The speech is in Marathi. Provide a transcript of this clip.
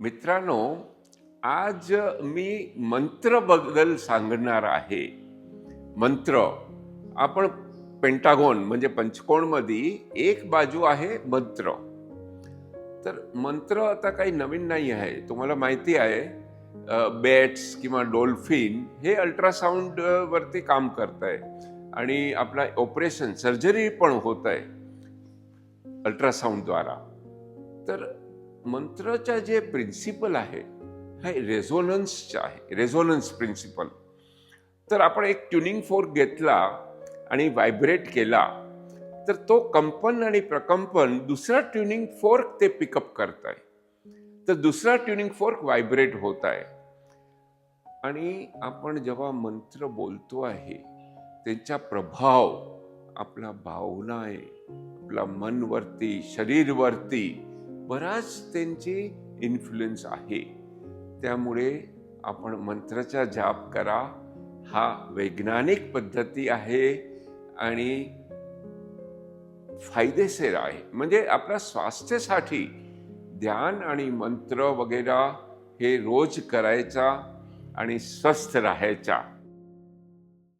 मित्रांनो आज मी मंत्रबद्दल सांगणार आहे. मंत्र. आपण पेंटागॉन म्हणजे पंचकोणमध्ये एक बाजू आहे मंत्र. तर मंत्र आता काही नवीन नाही आहे. तुम्हाला माहिती आहे बॅट्स किंवा डॉल्फिन हे अल्ट्रासाऊंडवरती काम करत आहे आणि आपला ऑपरेशन सर्जरी पण होत आहे अल्ट्रासाऊंडद्वारा तर मंत्राच्या जे प्रिन्सिपल आहे हे रेझोनन्सचे आहे रेझोनन्स प्रिन्सिपल तर आपण एक ट्युनिंग फोर्क घेतला आणि व्हायब्रेट केला तर तो कंपन आणि प्रकंपन दुसरा ट्युनिंग फोर्क ते पिकअप करत आहे तर दुसरा ट्युनिंग फोर्क व्हायब्रेट होत आहे. आणि आपण जेव्हा मंत्र बोलतो आहे त्यांचा प्रभाव आपला भावना आहे आपला मनवरती शरीरवरती बराच त्यांची इन्फ्लुएन्स आहे. त्यामुळे आपण मंत्राचा जाप करा. हा वैज्ञानिक पद्धती आहे आणि फायदेशीर आहे. म्हणजे आपल्या स्वास्थ्यासाठी ध्यान आणि मंत्र वगैरे हे रोज करायचा आणि स्वस्थ राहायचा.